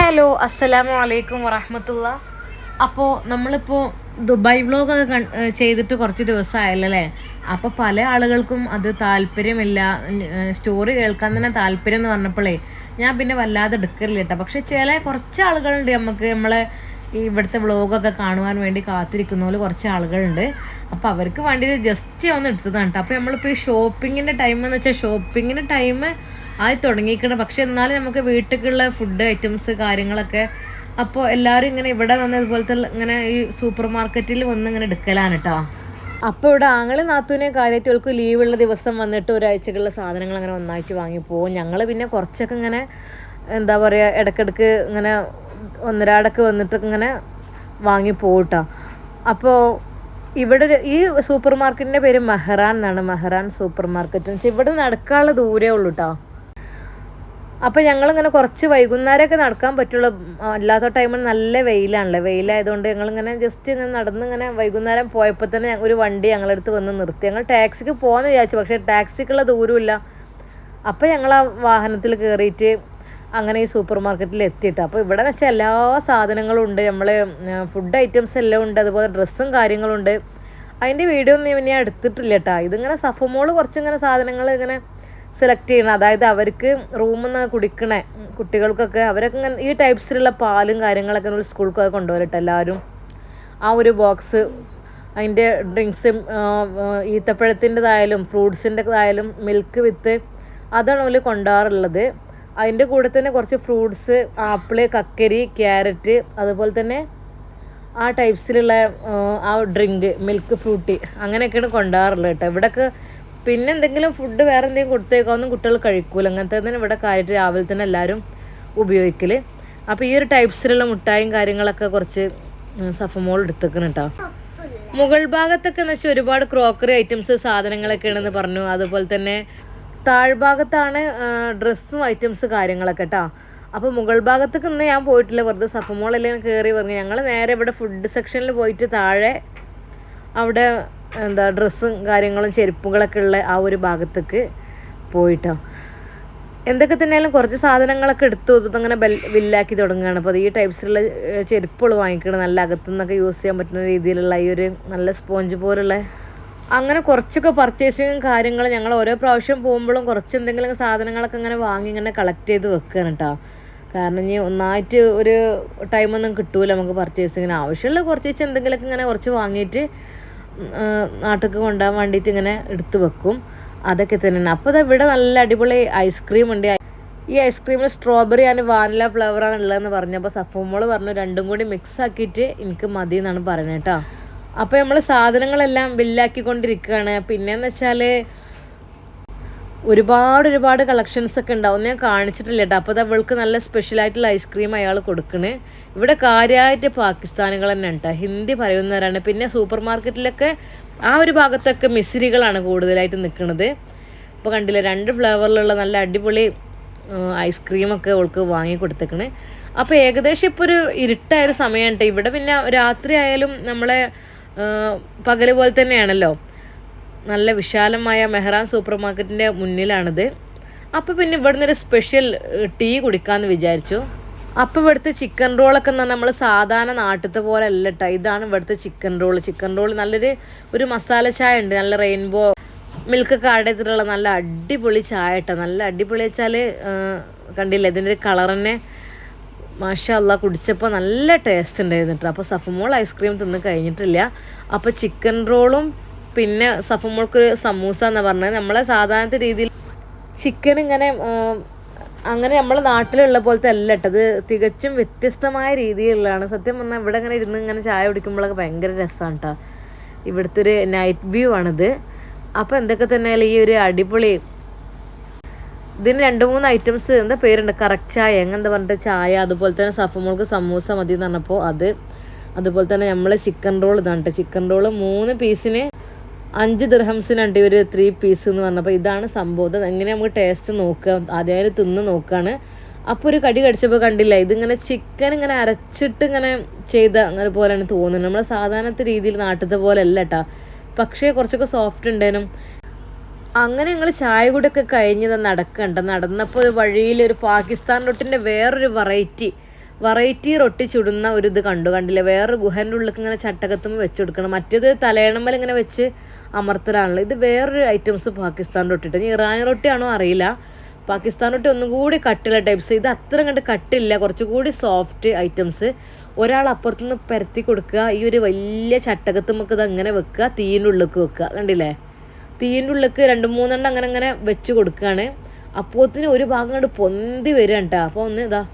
Hello അസ്സലാമു അലൈക്കും വറഹമത്തുള്ള. അപ്പോൾ നമ്മളിപ്പോൾ ദുബായ് വ്ലോഗൊക്കെ കൺ ചെയ്തിട്ട് കുറച്ച് ദിവസമായല്ലേ അപ്പോൾ പല ആളുകൾക്കും അത് താല്പര്യമില്ല. സ്റ്റോറി കേൾക്കാൻ തന്നെ താല്പര്യം എന്ന് പറഞ്ഞപ്പോഴേ ഞാൻ പിന്നെ വല്ലാതെ എടുക്കലില്ല കേട്ടോ പക്ഷെ ചില കുറച്ച് ആളുകളുണ്ട് നമുക്ക് നമ്മളെ ഈ ഇവിടുത്തെ വ്ളോഗൊക്കെ കാണുവാൻ വേണ്ടി കാത്തിരിക്കുന്ന പോലെ കുറച്ച് ആളുകളുണ്ട്. അപ്പോൾ അവർക്ക് വേണ്ടി ജസ്റ്റ് ഒന്ന് എടുത്തതാണ് കേട്ടോ അപ്പോൾ നമ്മളിപ്പോൾ ഈ ഷോപ്പിങ്ങിന്റെ ടൈം എന്ന് വെച്ചാൽ ഷോപ്പിങ്ങിന്റെ ടൈം ആയി തുടങ്ങിയിരിക്കണം. പക്ഷെ എന്നാലും നമുക്ക് വീട്ടിലേക്കുള്ള ഫുഡ് ഐറ്റംസ് കാര്യങ്ങളൊക്കെ അപ്പോൾ എല്ലാവരും ഇങ്ങനെ ഇവിടെ വന്ന് ഇതുപോലത്തെ ഇങ്ങനെ ഈ സൂപ്പർ മാർക്കറ്റിൽ വന്ന് ഇങ്ങനെ എടുക്കലാണ് കേട്ടോ അപ്പോൾ ഇവിടെ ആങ്ങളെ നാത്തൂനെ കാര്യമായിട്ട് അവർക്ക് ലീവുള്ള ദിവസം വന്നിട്ട് ഒരാഴ്ചക്കുള്ള സാധനങ്ങൾ അങ്ങനെ ഒന്നായിട്ട് വാങ്ങി പോകും ഞങ്ങൾ പിന്നെ കുറച്ചൊക്കെ ഇങ്ങനെ എന്താ പറയുക ഇടയ്ക്കിടയ്ക്ക് ഇങ്ങനെ ഒന്നരാടൊക്കെ വന്നിട്ട് ഇങ്ങനെ വാങ്ങി പോകട്ടോ അപ്പോൾ ഇവിടെ ഈ സൂപ്പർ മാർക്കറ്റിന്റെ പേര് മെഹ്റാൻ എന്നാണ്. മെഹ്റാൻ സൂപ്പർ മാർക്കറ്റ് എന്ന് വെച്ചാൽ ഇവിടെ നടക്കാനുള്ള ദൂരേ ഉള്ളൂ കേട്ടോ അപ്പോൾ ഞങ്ങളിങ്ങനെ കുറച്ച് വൈകുന്നേരമൊക്കെ നടക്കാൻ പറ്റുള്ളൂ. അല്ലാത്ത ടൈമിൽ നല്ല വെയിലാണല്ലോ. വെയിലായതുകൊണ്ട് ഞങ്ങളിങ്ങനെ ജസ്റ്റ് ഇങ്ങനെ നടന്ന് ഇങ്ങനെ വൈകുന്നേരം പോയപ്പോൾ തന്നെ ഒരു വണ്ടി ഞങ്ങളടുത്ത് വന്ന് നിർത്തി. ഞങ്ങൾ ടാക്സിക്ക് പോകാമെന്ന് വിചാരിച്ചു. പക്ഷേ ടാക്സിക്കുള്ള ദൂരമില്ല. അപ്പോൾ ഞങ്ങൾ ആ വാഹനത്തിൽ കയറിയിട്ട് അങ്ങനെ ഈ സൂപ്പർ മാർക്കറ്റിൽ എത്തിയിട്ട്. അപ്പോൾ ഇവിടെ വെച്ചാൽ എല്ലാ സാധനങ്ങളും ഉണ്ട്. നമ്മൾ ഫുഡ് ഐറ്റംസ് എല്ലാം ഉണ്ട്. അതുപോലെ ഡ്രസ്സും കാര്യങ്ങളുണ്ട് അതിന്റെ വീഡിയോ ഒന്നും ഞാൻ എടുത്തിട്ടില്ല കേട്ടോ ഇതിങ്ങനെ സഫമോൾ കുറച്ചിങ്ങനെ സാധനങ്ങൾ ഇങ്ങനെ സെലക്ട് ചെയ്യണം. അതായത് അവർക്ക് റൂമിൽ നിന്ന് കുടിക്കണേ. കുട്ടികൾക്കൊക്കെ അവരൊക്കെ ഈ ടൈപ്സിലുള്ള പാലും കാര്യങ്ങളൊക്കെ ഒരു സ്കൂൾക്കൊക്കെ കൊണ്ടുവരട്ടെ എല്ലാവരും ആ ഒരു ബോക്സ് അതിന്റെ ഡ്രിങ്ക്സും ഈത്തപ്പഴത്തിന്റെതായാലും ഫ്രൂട്ട്സിന്റെതായാലും മിൽക്ക് വിത്ത് അതാണ് അവർ കൊണ്ടുപോകാറുള്ളത് അതിന്റെ കൂടെ തന്നെ കുറച്ച് ഫ്രൂട്ട്സ് ആപ്പിൾ കക്കരി ക്യാരറ്റ് അതുപോലെ തന്നെ ആ ടൈപ്സിലുള്ള ആ ഡ്രിങ്ക് മിൽക്ക് ഫ്രൂട്ടി അങ്ങനെയൊക്കെയാണ് കൊണ്ടുപോകാറുള്ളത് കേട്ടോ. ഇവിടെയൊക്കെ പിന്നെ എന്തെങ്കിലും ഫുഡ് വേറെ എന്തെങ്കിലും കൊടുത്തേക്കാവുന്ന കുട്ടികൾ കഴിക്കൂല. അങ്ങനത്തെ തന്നെ ഇവിടെ കാര്യമായിട്ട് രാവിലെ തന്നെ എല്ലാവരും ഉപയോഗിക്കൽ അപ്പോൾ ഈ ഒരു ടൈപ്സിലുള്ള മുട്ടായും കാര്യങ്ങളൊക്കെ കുറച്ച് സഫമോൾ എടുത്തേക്കണം കേട്ടോ മുകൾ ഭാഗത്തൊക്കെ എന്ന് വെച്ചാൽ ഒരുപാട് ക്രോക്കറി ഐറ്റംസ് സാധനങ്ങളൊക്കെ ഉണ്ടെന്ന് പറഞ്ഞു. അതുപോലെ തന്നെ താഴ്ഭാഗത്താണ് ഡ്രസ്സും ഐറ്റംസ് കാര്യങ്ങളൊക്കെ കേട്ടോ അപ്പോൾ മുകൾ ഭാഗത്തേക്ക് ഇന്ന് ഞാൻ പോയിട്ടില്ല. വെറുതെ സഫമോളെല്ലാം കയറി പറഞ്ഞു. ഞങ്ങൾ നേരെ ഇവിടെ ഫുഡ് സെക്ഷനിൽ പോയിട്ട് താഴെ അവിടെ എന്താ ഡ്രസ്സും കാര്യങ്ങളും ചെരുപ്പുകളൊക്കെ ഉള്ള ആ ഒരു ഭാഗത്തേക്ക് പോയിട്ടോ. എന്തൊക്കെ തന്നെയാലും കുറച്ച് സാധനങ്ങളൊക്കെ എടുത്തു അങ്ങനെ ബെൽ ബില്ലാക്കി തുടങ്ങുകയാണ്. അപ്പോൾ ഈ ടൈപ്സിലുള്ള ചെരുപ്പുകൾ വാങ്ങിക്കണം നല്ല അകത്തുനിന്നൊക്കെ യൂസ് ചെയ്യാൻ പറ്റുന്ന രീതിയിലുള്ള ഈ ഒരു നല്ല സ്പോഞ്ച് പോലുള്ള അങ്ങനെ കുറച്ചൊക്കെ പർച്ചേസിങ്ങും കാര്യങ്ങളും ഞങ്ങൾ ഓരോ പ്രാവശ്യം പോകുമ്പോഴും കുറച്ച് എന്തെങ്കിലും സാധനങ്ങളൊക്കെ ഇങ്ങനെ വാങ്ങി ഇങ്ങനെ കളക്ട് ചെയ്ത് വെക്കുകയാണ് കേട്ടോ കാരണം ഇനി ഒന്നായിട്ട് ഒരു ടൈമൊന്നും കിട്ടൂല നമുക്ക് പർച്ചേസിങ്ങിന് ആവശ്യമുള്ള കുറച്ച് എന്തെങ്കിലുമൊക്കെ ഇങ്ങനെ കുറച്ച് വാങ്ങിയിട്ട് നാട്ടിലേക്ക് കൊണ്ടുപോകാൻ വേണ്ടിയിട്ട് ഇങ്ങനെ എടുത്തു വെക്കും. അതൊക്കെ തന്നെയാണ്. അപ്പോൾ ഇവിടെ നല്ല അടിപൊളി ഐസ്ക്രീം ഉണ്ട്. ഈ ഐസ്ക്രീമിൽ സ്ട്രോബെറി ആൻഡ് വാനില ഫ്ലേവറാണ് ഉള്ളതെന്ന് പറഞ്ഞപ്പോൾ സഫോമോൾ പറഞ്ഞു രണ്ടും കൂടി മിക്സ് ആക്കിയിട്ട് എനിക്ക് മതി എന്നാണ് പറഞ്ഞത് കേട്ടോ. അപ്പോൾ നമ്മൾ സാധനങ്ങളെല്ലാം ബില്ലാക്കിക്കൊണ്ടിരിക്കുകയാണ് പിന്നെയെന്ന് വെച്ചാൽ ഒരുപാട് ഒരുപാട് കളക്ഷൻസ് ഒക്കെ ഉണ്ടാവും. ഞാൻ കാണിച്ചിട്ടില്ല കേട്ടോ അപ്പോൾ അവൾക്ക് നല്ല സ്പെഷ്യലായിട്ടുള്ള ഐസ്ക്രീം അയാൾ കൊടുക്കണേ. ഇവിടെ കാര്യമായിട്ട് പാകിസ്ഥാനികൾ തന്നെ കേട്ടോ ഹിന്ദി പറയുന്നവരാണ്. പിന്നെ സൂപ്പർ മാർക്കറ്റിലൊക്കെ ആ ഒരു ഭാഗത്തൊക്കെ മിസ്രികളാണ് കൂടുതലായിട്ട് നിൽക്കുന്നത് അപ്പോൾ കണ്ടില്ല രണ്ട് ഫ്ലേവറിലുള്ള നല്ല അടിപൊളി ഐസ്ക്രീമൊക്കെ അവൾക്ക് വാങ്ങി കൊടുത്തേക്കണ്. അപ്പോൾ ഏകദേശം ഇപ്പോൾ ഒരു ഇരുട്ടായ ഒരു സമയമാണ്. ഇവിടെ പിന്നെ രാത്രി ആയാലും നമ്മളെ പകൽ പോലെ തന്നെയാണല്ലോ. നല്ല വിശാലമായ മെഹ്റാൻ സൂപ്പർ മാർക്കറ്റിന്റെ മുന്നിലാണിത്. അപ്പോൾ പിന്നെ ഇവിടുന്ന് ഒരു സ്പെഷ്യൽ ടീ കുടിക്കാമെന്ന് വിചാരിച്ചു. അപ്പോൾ ഇവിടുത്തെ ചിക്കൻ റോളൊക്കെ എന്നാൽ നമ്മൾ സാധാരണ നാട്ടിലത്തെ പോലെ അല്ല കേട്ടോ ഇതാണ് ഇവിടുത്തെ ചിക്കൻ റോൾ ചിക്കൻ റോൾ നല്ലൊരു ഒരു മസാല ചായ ഉണ്ട്. നല്ല റെയിൻബോ മിൽക്ക് കാടത്തിലുള്ള നല്ല അടിപൊളി ചായ കേട്ടോ നല്ല അടിപൊളി വെച്ചാൽ കണ്ടില്ല? ഇതിന്റെ കളർ തന്നെ മാഷല്ല കുടിച്ചപ്പോൾ നല്ല ടേസ്റ്റ് ഉണ്ടായിരുന്നു കേട്ടോ അപ്പോൾ സഫമോൾ ഐസ്ക്രീം തിന്ന് കഴിഞ്ഞിട്ടില്ല. അപ്പോൾ ചിക്കൻ റോളും പിന്നെ സഫമോൾക്ക് സമൂസ എന്ന് പറഞ്ഞത് നമ്മളെ സാധാരണ രീതിയിൽ ചിക്കൻ ഇങ്ങനെ അങ്ങനെ നമ്മളെ നാട്ടിലുള്ള പോലത്തെ അല്ല കേട്ടത് തികച്ചും വ്യത്യസ്തമായ രീതിയിലുള്ളതാണ്. സത്യം പറഞ്ഞാൽ ഇവിടെ ഇങ്ങനെ ഇരുന്ന് ഇങ്ങനെ ചായ കുടിക്കുമ്പോഴൊക്കെ ഭയങ്കര രസമാണ് കേട്ടോ ഇവിടുത്തെ ഒരു നൈറ്റ് വ്യൂ ആണിത്. അപ്പോൾ എന്തൊക്കെ തന്നെയാലും ഈ ഒരു അടിപൊളി ഇതിന് രണ്ട് മൂന്ന് ഐറ്റംസ് എന്താ പേരുണ്ട്? കറക്റ്റ് ചായ എങ്ങനെന്താ പറഞ്ഞിട്ട് ചായ അതുപോലെ തന്നെ സഫമോൾക്ക് സമൂസ മതി എന്ന് പറഞ്ഞപ്പോൾ അത്. അതുപോലെ തന്നെ നമ്മൾ ചിക്കൻ റോൾ ഇതാണ് കേട്ടോ ചിക്കൻ റോൾ മൂന്ന് പീസിന് അഞ്ച് ദിർഹംസിനുണ്ട് ഒരു ത്രീ പീസ് എന്ന് പറഞ്ഞപ്പോൾ ഇതാണ് സംഭവം. എങ്ങനെ നമുക്ക് ടേസ്റ്റ് നോക്കുക? ആദ്യം തിന്ന് നോക്കുകയാണ്. അപ്പോൾ ഒരു കടി കടിച്ചപ്പോൾ കണ്ടില്ല ഇതിങ്ങനെ ചിക്കൻ ഇങ്ങനെ അരച്ചിട്ട് ഇങ്ങനെ ചെയ്ത അങ്ങനെ പോലെയാണ് തോന്നുന്നത്. നമ്മളെ സാധാരണത്തെ രീതിയിൽ നാട്ടിലത്തെ പോലെ അല്ല കേട്ടോ. പക്ഷേ കുറച്ചൊക്കെ സോഫ്റ്റ് ഉണ്ടേനും. അങ്ങനെ ഞങ്ങൾ ചായ കൂടെയൊക്കെ കഴിഞ്ഞ് നടക്കണ്ട. നടന്നപ്പോൾ വഴിയിൽ ഒരു പാകിസ്ഥാൻ റൊട്ടിന്റെ വേറൊരു വെറൈറ്റി വെറൈറ്റി റൊട്ടി ചുടുന്ന ഒരു ഇത് കണ്ടു. കണ്ടില്ല? വേറൊരു ഗുഹന്റെ ഉള്ളിൽ ഇങ്ങനെ ചട്ടകത്തും വെച്ച് കൊടുക്കണം. മറ്റേത് തലയണമ്മൽ ഇങ്ങനെ വെച്ച് അമർത്തലാണല്ലോ ഇത് വേറൊരു ഐറ്റംസ് പാകിസ്ഥാൻ റൊട്ടി ഇട്ട് ഇറാനി റൊട്ടിയാണോ അറിയില്ല. പാകിസ്ഥാൻ റൊട്ടി ഒന്നും കൂടി കട്ടില്ല ടൈപ്സ് ഇത് അത്ര കണ്ട് കട്ടില്ല. കുറച്ചുകൂടി സോഫ്റ്റ് ഐറ്റംസ് ഒരാൾ അപ്പുറത്തുനിന്ന് പരത്തി കൊടുക്കുക. ഈ ഒരു വലിയ ചട്ടകത്ത് നമുക്ക് ഇത് അങ്ങനെ വെക്കുക. തീയിന്റെ ഉള്ളിലേക്ക് വെക്കുക. കണ്ടില്ലേ? തീയിന്റെ ഉള്ളിലേക്ക് രണ്ട് മൂന്നെണ്ണം അങ്ങനെ അങ്ങനെ വെച്ച് കൊടുക്കുകയാണ്. അപ്പോത്തിന് ഒരു ഭാഗം കണ്ട് പൊന്തി വരിക കേട്ടോ അപ്പോൾ ഒന്ന് ഇതാ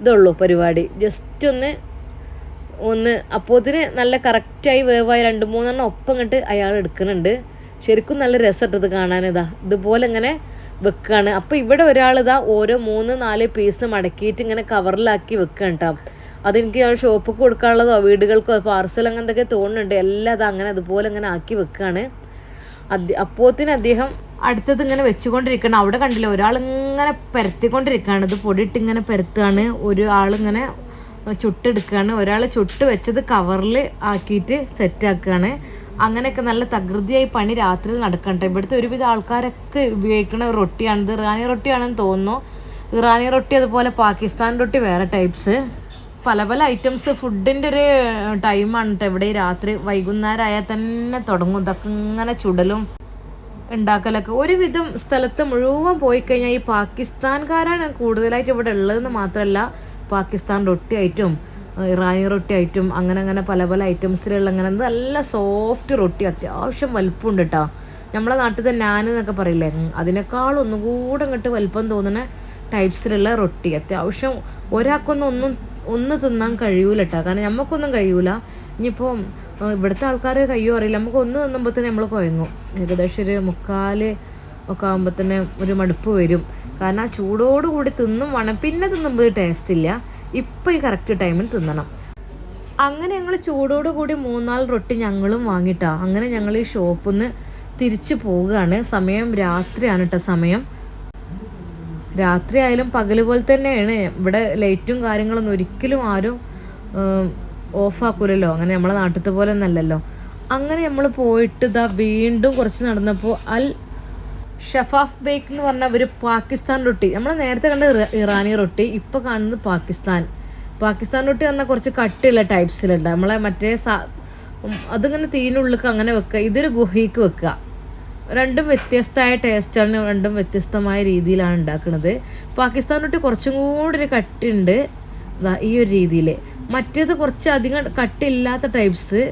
ഇതുള്ളൂ പരിപാടി. ജസ്റ്റ് ഒന്ന് ഒന്ന്. അപ്പോത്തിന് നല്ല കറക്റ്റായി വേവായി രണ്ട് മൂന്നെണ്ണം ഒപ്പം കണ്ട് അയാൾ എടുക്കുന്നുണ്ട്. ശരിക്കും നല്ല രസമിട്ടത് കാണാൻ ഇതാ. ഇതുപോലെ ഇങ്ങനെ വെക്കുകയാണ് അപ്പോൾ ഇവിടെ ഒരാൾ ഇതാ ഓരോ മൂന്ന് നാല് പീസ് മടക്കിയിട്ട് ഇങ്ങനെ കവറിലാക്കി വെക്കുകയാണ് കേട്ടോ അതെനിക്ക് ഞാൻ ഷോപ്പിൽ കൊടുക്കാനുള്ളതോ വീടുകൾക്കോ പാർസൽ അങ്ങനത്തെ തോന്നുന്നുണ്ട് എല്ലാം അത് അങ്ങനെ അതുപോലെ ഇങ്ങനെ ആക്കി വെക്കുകയാണ് അദ്ദേ അപ്പോത്തിന് അദ്ദേഹം അടുത്തത് ഇങ്ങനെ വെച്ചുകൊണ്ടിരിക്കണം. അവിടെ കണ്ടില്ല ഒരാൾ ഇങ്ങനെ പരത്തിക്കൊണ്ടിരിക്കുകയാണ് ഇത് പൊടിയിട്ട് ഇങ്ങനെ പരത്തുകയാണ്. ഒരു ആളിങ്ങനെ ചുട്ടെടുക്കുകയാണ് ഒരാൾ ചുട്ട് വെച്ചത് കവറിൽ ആക്കിയിട്ട് സെറ്റാക്കുകയാണ് അങ്ങനെയൊക്കെ നല്ല തകൃതിയായി പണി രാത്രി നടക്കണ്ട. ഇവിടുത്തെ ഒരുവിധ ആൾക്കാരൊക്കെ ഉപയോഗിക്കുന്ന റൊട്ടിയാണ്. ഇത് ഇറാനി റൊട്ടിയാണെന്ന് തോന്നുന്നു. ഇറാനി റൊട്ടി അതുപോലെ പാകിസ്ഥാൻ റൊട്ടി വേറെ ടൈപ്സ് പല പല ഐറ്റംസ് ഫുഡിന്റെ ഒരു ടൈമാണ് കേട്ടോ ഇവിടെ രാത്രി. വൈകുന്നേരം ആയാൽ തന്നെ തുടങ്ങും. ഇതൊക്കെ ഇങ്ങനെ ചുടലും ഉണ്ടാക്കലൊക്കെ. ഒരുവിധം സ്ഥലത്ത് മുഴുവൻ പോയി കഴിഞ്ഞാൽ ഈ പാകിസ്ഥാൻകാരാണ് കൂടുതലായിട്ട് ഇവിടെ ഉള്ളതെന്ന് മാത്രമല്ല പാകിസ്ഥാൻ റൊട്ടി ഐറ്റം ഇറാനി റൊട്ടി ഐറ്റം അങ്ങനെ അങ്ങനെ പല പല ഐറ്റംസിലുള്ള അങ്ങനെ നല്ല സോഫ്റ്റ് റൊട്ടി അത്യാവശ്യം വലുപ്പമുണ്ട് കേട്ടോ നമ്മളെ നാട്ടിലത്തെ ഞാൻ എന്നൊക്കെ പറയില്ലേ അതിനേക്കാൾ ഒന്നുകൂടെ അങ്ങോട്ട് വലുപ്പം തോന്നുന്ന ടൈപ്സിലുള്ള റൊട്ടി. അത്യാവശ്യം ഒരാൾക്കൊന്നും ഒന്നും ഒന്ന് തിന്നാൻ കഴിയൂല കേട്ടോ കാരണം നമുക്കൊന്നും കഴിയൂല. ഇനിയിപ്പോൾ ഇവിടുത്തെ ആൾക്കാർ കയ്യോ അറിയില്ല. നമുക്ക് ഒന്ന് തിന്നുമ്പോൾ തന്നെ നമ്മൾ കുഴങ്ങും ഏകദേശം ഒരു മുക്കാൽ ഒക്കെ ആകുമ്പോൾ തന്നെ ഒരു മടുപ്പ് വരും. കാരണം ആ ചൂടോടുകൂടി തിന്നും വേണം. പിന്നെ തിന്നുമ്പോൾ ടേസ്റ്റ് ഇല്ല. ഇപ്പം ഈ കറക്റ്റ് ടൈമിൽ തിന്നണം. അങ്ങനെ ഞങ്ങൾ ചൂടോടുകൂടി മൂന്നാൽ റൊട്ടി ഞങ്ങളും വാങ്ങിയിട്ടാ അങ്ങനെ ഞങ്ങൾ ഈ ഷോപ്പിൽ നിന്ന് തിരിച്ചു പോവുകയാണ്. സമയം രാത്രിയാണ് കേട്ടോ സമയം. രാത്രി ആയാലും പകൽ പോലെ തന്നെയാണ്. ഇവിടെ ലൈറ്റും കാര്യങ്ങളൊന്നും ഒരിക്കലും ആരും ഓഫാക്കൂലല്ലോ. അങ്ങനെ നമ്മളെ നാട്ടിലത്തെ പോലെ ഒന്നല്ലല്ലോ. അങ്ങനെ നമ്മൾ പോയിട്ട് ഇതാ വീണ്ടും കുറച്ച് നടന്നപ്പോൾ അൽ ഷഫാഫ് ബേക്ക് എന്ന് പറഞ്ഞ ഒരു പാകിസ്ഥാൻ റൊട്ടി. നമ്മൾ നേരത്തെ കണ്ട ഇറാനി റൊട്ടി ഇപ്പോൾ കാണുന്നത് പാകിസ്ഥാൻ. പാകിസ്ഥാൻ റൊട്ടി പറഞ്ഞാൽ കുറച്ച് കട്ടിയുള്ള ടൈപ്സിലുണ്ട് നമ്മളെ മറ്റേ സാ അതിങ്ങനെ തീനുള്ളിലേക്ക് അങ്ങനെ വെക്കുക ഇതൊരു ഗുഹയ്ക്ക് വെക്കുക രണ്ടും വ്യത്യസ്തമായ ടേസ്റ്റാണ് രണ്ടും വ്യത്യസ്തമായ രീതിയിലാണ് ഉണ്ടാക്കുന്നത് പാകിസ്ഥാൻ റൊട്ടി കുറച്ചും കൂടി ഒരു കട്ടിയുണ്ട് ഈ ഒരു രീതിയിൽ മറ്റേത് കുറച്ച് അധികം കട്ടില്ലാത്ത ടൈപ്സ്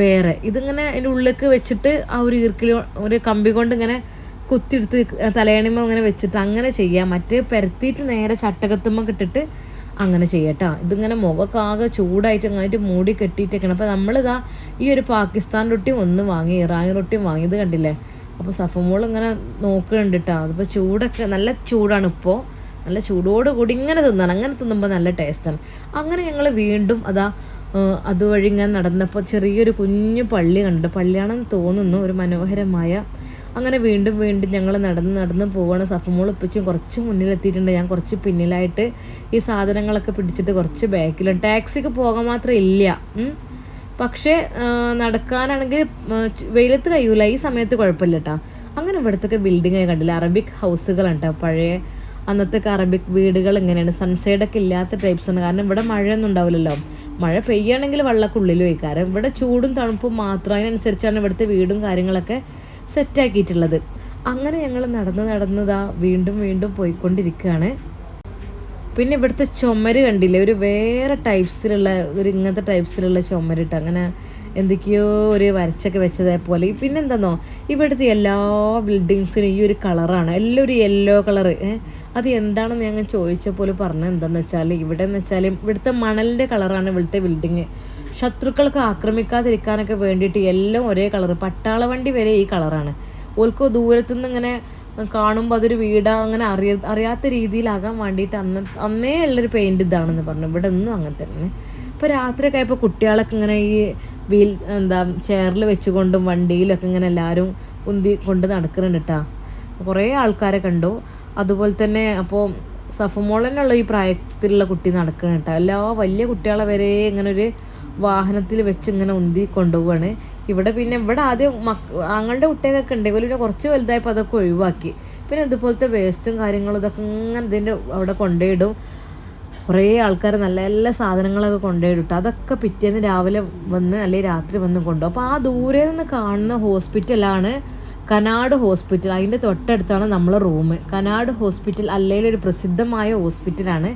വേറെ. ഇതിങ്ങനെ അതിന്റെ ഉള്ളിലേക്ക് വെച്ചിട്ട് ആ ഒരു ഈർക്കിൽ ഒരു കമ്പി കൊണ്ട് ഇങ്ങനെ കുത്തിയെടുത്ത് തലയണിമ അങ്ങനെ വെച്ചിട്ട് അങ്ങനെ ചെയ്യാം. മറ്റേ പരത്തിയിട്ട് നേരെ ചട്ടകത്തുമ്പോൾ ഇട്ടിട്ട് അങ്ങനെ ചെയ്യട്ടോ. ഇതിങ്ങനെ മുഖമൊക്കെ ആകെ ചൂടായിട്ട് അങ്ങനെ മൂടി കെട്ടിയിട്ടൊക്കെയാണ് അപ്പോൾ നമ്മളിതാ ഈ ഒരു പാകിസ്ഥാൻ റൊട്ടിയും ഒന്ന് വാങ്ങി ഇറാനി റൊട്ടിയും വാങ്ങിയത് കണ്ടില്ലേ? അപ്പോൾ സഫമോൾ ഇങ്ങനെ നോക്കുന്നുണ്ട് കേട്ടോ അതിപ്പോൾ ചൂടൊക്കെ നല്ല ചൂടാണ് ഇപ്പോൾ നല്ല ചൂടോട് കൂടി ഇങ്ങനെ തിന്നാണ്. അങ്ങനെ തിന്നുമ്പോൾ നല്ല ടേസ്റ്റാണ്. അങ്ങനെ ഞങ്ങൾ വീണ്ടും അതാ അതുവഴി ഇങ്ങനെ നടന്നപ്പോൾ ചെറിയൊരു കുഞ്ഞു പള്ളി കണ്ടു. പള്ളിയാണെന്ന് തോന്നുന്നു. ഒരു മനോഹരമായ അങ്ങനെ വീണ്ടും വീണ്ടും ഞങ്ങൾ നടന്ന് നടന്ന് പോവാണ്. സഫമോൾ ഇപ്പിച്ചും കുറച്ച് മുന്നിലെത്തിയിട്ടുണ്ട്. ഞാൻ കുറച്ച് പിന്നിലായിട്ട് ഈ സാധനങ്ങളൊക്കെ പിടിച്ചിട്ട് കുറച്ച് ബാക്കിലും ടാക്സിക്ക് പോകാൻ മാത്രം ഇല്ല. പക്ഷേ നടക്കാനാണെങ്കിൽ വെയിലത്ത് കഴിയൂല. ഈ സമയത്ത് കുഴപ്പമില്ല കേട്ടോ അങ്ങനെ ഇവിടുത്തൊക്കെ ബിൽഡിംഗ് കണ്ടില്ല? അറബിക് ഹൗസുകളാണ് കേട്ടോ പഴയ അന്നത്തെ അറബിക് വീടുകൾ ഇങ്ങനെയാണ്. സൺസൈഡൊക്കെ ഇല്ലാത്ത ടൈപ്സ് ആണ്. കാരണം ഇവിടെ മഴയൊന്നും ഉണ്ടാവില്ലല്ലോ. മഴ പെയ്യുകയാണെങ്കിൽ വെള്ളക്കുള്ളിൽ വയ്ക്കാറ് ഇവിടെ ചൂടും തണുപ്പും മാത്രം. അതിനനുസരിച്ചാണ് ഇവിടുത്തെ വീടും കാര്യങ്ങളൊക്കെ സെറ്റാക്കിയിട്ടുള്ളത്. അങ്ങനെ ഞങ്ങൾ നടന്ന് നടന്നതാ വീണ്ടും വീണ്ടും പോയിക്കൊണ്ടിരിക്കുകയാണ്. പിന്നെ ഇവിടുത്തെ ചുമര് കണ്ടില്ലേ? ഒരു വേറെ ടൈപ്സിലുള്ള ഒരു ഇങ്ങനത്തെ ടൈപ്സിലുള്ള ചുമരിട്ട് അങ്ങനെ എന്തൊക്കെയോ ഒരു വരച്ചൊക്കെ വെച്ചതേ പോലെ. പിന്നെ എന്താന്നോ ഇവിടുത്തെ എല്ലാ ബിൽഡിങ്സിനും ഈ ഒരു കളറാണ്. എല്ലാം ഒരു യെല്ലോ കളർ അത് എന്താണെന്ന് ഞങ്ങൾ ചോദിച്ചപ്പോൾ പറഞ്ഞത് എന്താണെന്ന് വെച്ചാൽ ഇവിടെ എന്ന് വെച്ചാൽ ഇവിടുത്തെ മണലിന്റെ കളറാണ് ഇവിടുത്തെ ബിൽഡിങ്. ശത്രുക്കൾക്ക് ആക്രമിക്കാതിരിക്കാനൊക്കെ വേണ്ടിയിട്ട് എല്ലാം ഒരേ കളർ പട്ടാള വണ്ടി വരെ ഈ കളറാണ്. ഓൽക്ക് ദൂരത്തുനിന്ന് ഇങ്ങനെ കാണുമ്പോൾ അതൊരു വീടാ അങ്ങനെ അറിയ അറിയാത്ത രീതിയിലാകാൻ വേണ്ടിയിട്ട് അന്ന് അന്നേ ഉള്ളൊരു പെയിന്റ് ഇതാണെന്ന് പറഞ്ഞു. ഇവിടെ ഒന്നും അങ്ങനെ തന്നെ. ഇപ്പോൾ രാത്രിയൊക്കെ ആയപ്പോൾ കുട്ടികളൊക്കെ ഇങ്ങനെ ഈ വീൽ എന്താ ചെയറിൽ വെച്ചുകൊണ്ടും വണ്ടിയിലൊക്കെ ഇങ്ങനെ എല്ലാവരും ഉന്തി കൊണ്ട് നടക്കുന്നുണ്ട് കേട്ടോ കുറേ ആൾക്കാരെ കണ്ടു. അതുപോലെ തന്നെ അപ്പോൾ സഫമോളനുള്ള ഈ പ്രായത്തിലുള്ള കുട്ടി നടക്കണം കേട്ടോ എല്ലാ വലിയ കുട്ടികളെ വരെ ഇങ്ങനെ ഒരു വാഹനത്തിൽ വെച്ച് ഇങ്ങനെ ഉന്തി കൊണ്ടുപോവാണ്. ഇവിടെ പിന്നെ ഇവിടെ ആദ്യം മക്ക ആങ്ങളുടെ കുട്ടികളൊക്കെ ഉണ്ടെങ്കിൽ പിന്നെ കുറച്ച് വലുതായപ്പോൾ അതൊക്കെ ഒഴിവാക്കി. പിന്നെ ഇതുപോലത്തെ വേസ്റ്റും കാര്യങ്ങളും ഇതൊക്കെ ഇങ്ങനെ ഇതിന്റെ അവിടെ കൊണ്ടുപോയിടും കുറേ ആൾക്കാർ നല്ല എല്ലാ സാധനങ്ങളൊക്കെ കൊണ്ടുപോയിട്ട് അതൊക്കെ പിറ്റേന്ന് രാവിലെ വന്ന് അല്ലെങ്കിൽ രാത്രി വന്ന് കൊണ്ടുപോകും. അപ്പോൾ ആ ദൂരെ നിന്ന് കാണുന്ന ഹോസ്പിറ്റലാണ് കനാട് ഹോസ്പിറ്റൽ. അതിന്റെ തൊട്ടടുത്താണ് നമ്മളെ റൂം കനാട് ഹോസ്പിറ്റൽ അല്ലെങ്കിൽ ഒരു പ്രസിദ്ധമായ ഹോസ്പിറ്റലാണ്.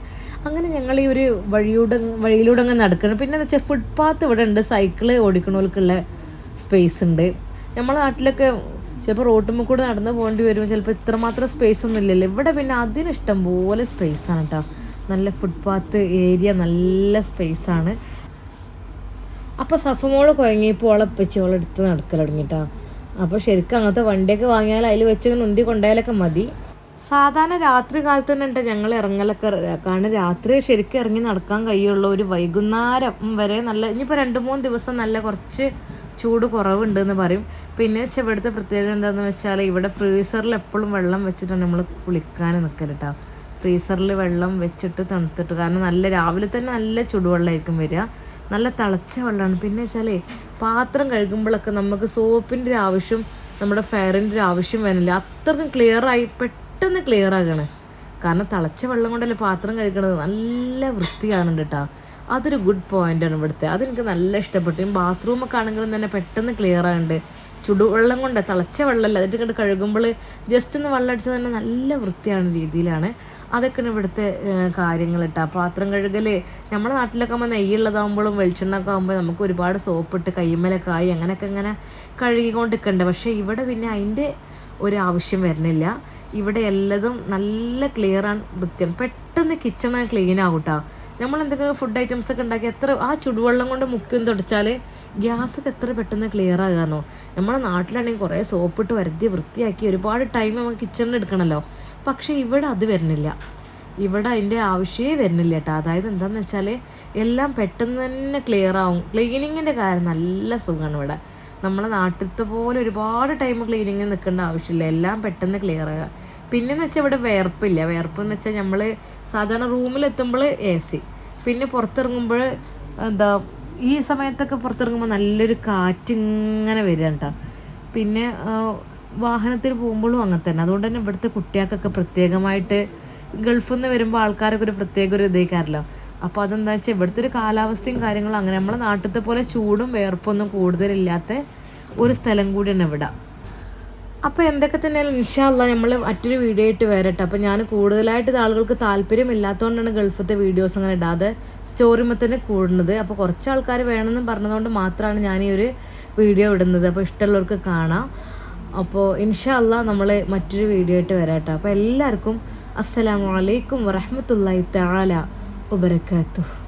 അങ്ങനെ ഞങ്ങൾ ഈ ഒരു വഴിയൂടെ വഴിയിലൂടെ അങ്ങ് നടക്കണം പിന്നെ എന്ന് വെച്ചാൽ ഫുട്പാത്ത് ഇവിടെ ഉണ്ട്. സൈക്കിൾ ഓടിക്കണവർക്കുള്ള സ്പേസ് ഉണ്ട്. നമ്മളെ നാട്ടിലൊക്കെ ചിലപ്പോൾ റോട്ടുമ്പോൾ കൂടെ നടന്ന് പോകേണ്ടി വരും ചിലപ്പോൾ ഇത്രമാത്രം സ്പേസ് ഒന്നും ഇല്ലല്ലോ. ഇവിടെ പിന്നെ അതിനിഷ്ടം പോലെ സ്പേസാണ് കേട്ടോ നല്ല ഫുട്പാത്ത് ഏരിയ നല്ല സ്പേസാണ് അപ്പോൾ സഫമോൾ കുഴങ്ങിയപ്പോൾ ഓളെ വെച്ച് ഓളെടുത്ത് നടക്കൽ തുടങ്ങിട്ടാ അപ്പോൾ ശരിക്കും അങ്ങനത്തെ വണ്ടിയൊക്കെ വാങ്ങിയാൽ അതിൽ വെച്ച് ഉന്തി കൊണ്ടുപോയാലൊക്കെ മതി. സാധാരണ രാത്രി കാലത്ത് തന്നെ ഞങ്ങൾ ഇറങ്ങലൊക്കെ കാരണം രാത്രി ശരിക്കും ഇറങ്ങി നടക്കാൻ കഴിയുള്ള. ഒരു വൈകുന്നേരം വരെ നല്ല ഇനിയിപ്പോൾ രണ്ട് മൂന്ന് ദിവസം നല്ല കുറച്ച് ചൂട് കുറവുണ്ട് എന്ന് പറയും. പിന്നെ ഇവിടുത്തെ പ്രത്യേകത എന്താണെന്ന് വെച്ചാൽ ഇവിടെ ഫ്രീസറിൽ എപ്പോഴും വെള്ളം വെച്ചിട്ടാണ് നമ്മൾ കുളിക്കാൻ നിൽക്കൽ കേട്ടോ ഫ്രീസറിൽ വെള്ളം വെച്ചിട്ട് തണുത്തിട്ട് കാരണം നല്ല രാവിലെ തന്നെ നല്ല ചൂടുവെള്ളമായിരിക്കും വരിക. നല്ല തിളച്ച വെള്ളമാണ്. പിന്നെ വെച്ചാലേ പാത്രം കഴുകുമ്പോഴൊക്കെ നമുക്ക് സോപ്പിന്റെ ഒരു ആവശ്യം നമ്മുടെ ഫെയറിന്റെ ഒരു ആവശ്യം വരുന്നില്ല അത്രക്കും ക്ലിയറായി പെട്ടെന്ന് ക്ലിയർ ആകണേ. കാരണം തിളച്ച വെള്ളം കൊണ്ടല്ലേ പാത്രം കഴിക്കണത് നല്ല വൃത്തിയാണുണ്ട് കേട്ടോ അതൊരു ഗുഡ് പോയിന്റാണ് ഇവിടുത്തെ. അതെനിക്ക് നല്ല ഇഷ്ടപ്പെട്ടു. ബാത്റൂമൊക്കെ ആണെങ്കിലും തന്നെ പെട്ടെന്ന് ക്ലിയർ ആകുന്നുണ്ട് ചുടുവെള്ളം കൊണ്ട് തിളച്ച വെള്ളമല്ല. അതിട്ട് കണ്ട് കഴുകുമ്പോൾ ജസ്റ്റ് ഒന്ന് വെള്ളം അടിച്ച് തന്നെ നല്ല വൃത്തിയാണ് രീതിയിലാണ്. അതൊക്കെയാണ് ഇവിടുത്തെ കാര്യങ്ങൾ ഇട്ടാ പാത്രം കഴുകൽ നമ്മുടെ നാട്ടിലൊക്കെ ആകുമ്പോൾ നെയ്യുള്ളതാകുമ്പോഴും വെളിച്ചെണ്ണൊക്കെ ആകുമ്പോൾ നമുക്ക് ഒരുപാട് സോപ്പിട്ട് കയ്യുമ്മലൊക്കെ ആയി അങ്ങനെയൊക്കെ ഇങ്ങനെ കഴുകിക്കൊണ്ടിരിക്കണ്ട പക്ഷേ ഇവിടെ പിന്നെ അതിന്റെ ഒരു ആവശ്യം വരുന്നില്ല. ഇവിടെ എല്ലതും നല്ല ക്ലിയർ ആണ് വൃത്തിയാണ്. പെട്ടെന്ന് കിച്ചൺ ക്ലീൻ ആകും കേട്ടോ നമ്മൾ എന്തെങ്കിലും ഫുഡ് ഐറ്റംസ് ഒക്കെ ഉണ്ടാക്കി എത്ര ആ ചുടുവെള്ളം കൊണ്ട് മുക്കും തുടച്ചാൽ ഗ്യാസൊക്കെ എത്ര പെട്ടെന്ന് ക്ലിയർ ആകാമെന്നോ നമ്മുടെ നാട്ടിലാണെങ്കിൽ കുറേ സോപ്പിട്ട് വരുത്തി വൃത്തിയാക്കി ഒരുപാട് ടൈം നമുക്ക് കിച്ചണിൽ എടുക്കണമല്ലോ പക്ഷേ ഇവിടെ അത് വരുന്നില്ല. ഇവിടെ അതിന്റെ ആവശ്യമേ വരുന്നില്ല കേട്ടോ അതായത് എന്താണെന്ന് വെച്ചാൽ എല്ലാം പെട്ടെന്ന് തന്നെ ക്ലിയർ ആവും. ക്ലീനിങ്ങിന്റെ കാര്യം നല്ല സുഖമാണ് ഇവിടെ. നമ്മളെ നാട്ടിലത്തെ പോലെ ഒരുപാട് ടൈം ക്ലീനിങ് നിൽക്കേണ്ട ആവശ്യമില്ല. എല്ലാം പെട്ടെന്ന് ക്ലിയർ ആകുക പിന്നെന്ന് വെച്ചാൽ ഇവിടെ വേർപ്പില്ല. വേർപ്പ് എന്ന് വെച്ചാൽ നമ്മൾ സാധാരണ റൂമിലെത്തുമ്പോൾ എ സി പിന്നെ പുറത്തിറങ്ങുമ്പോൾ എന്താ ഈ സമയത്തൊക്കെ പുറത്തിറങ്ങുമ്പോൾ നല്ലൊരു കാറ്റ് ഇങ്ങനെ വരിക കേട്ടോ പിന്നെ വാഹനത്തിൽ പോകുമ്പോഴും അങ്ങനെ തന്നെ അതുകൊണ്ട് തന്നെ ഇവിടുത്തെ കുട്ടികൾക്കൊക്കെ പ്രത്യേകമായിട്ട് ഗൾഫിൽ നിന്ന് വരുമ്പോൾ ആൾക്കാരൊക്കെ ഒരു പ്രത്യേക ഒരു ഇതേക്കാരല്ലോ. അപ്പോൾ അതെന്താ വെച്ചാൽ ഇവിടുത്തെ ഒരു കാലാവസ്ഥയും കാര്യങ്ങളും അങ്ങനെ. നമ്മളെ നാട്ടിലത്തെ പോലെ ചൂടും വേർപ്പൊന്നും കൂടുതലില്ലാത്ത ഒരു സ്ഥലം കൂടിയാണ് ഇവിടെ. അപ്പോൾ എന്തൊക്കെ തന്നെയാലും ഇൻഷാല്ല നമ്മൾ മറ്റൊരു വീഡിയോ ആയിട്ട് വരട്ടെ. അപ്പോൾ ഞാൻ കൂടുതലായിട്ട് ഇത് ആളുകൾക്ക് താല്പര്യമില്ലാത്തതുകൊണ്ടാണ് ഗൾഫത്തെ വീഡിയോസ് അങ്ങനെ ഇടാതെ സ്റ്റോറിമ തന്നെ കൂടുന്നത്. അപ്പോൾ കുറച്ച് ആൾക്കാർ വേണമെന്ന് പറഞ്ഞതുകൊണ്ട് മാത്രമാണ് ഞാൻ ഈ ഒരു വീഡിയോ ഇടുന്നത്. അപ്പോൾ ഇഷ്ടമുള്ളവർക്ക് കാണാം. അപ്പോൾ ഇൻഷാല്ല നമ്മൾ മറ്റൊരു വീഡിയോ ആയിട്ട് വരാട്ടോ. അപ്പോൾ എല്ലാവർക്കും അസ്സലാമലൈക്കും വറഹമത്തല്ലാ താല Obrigado.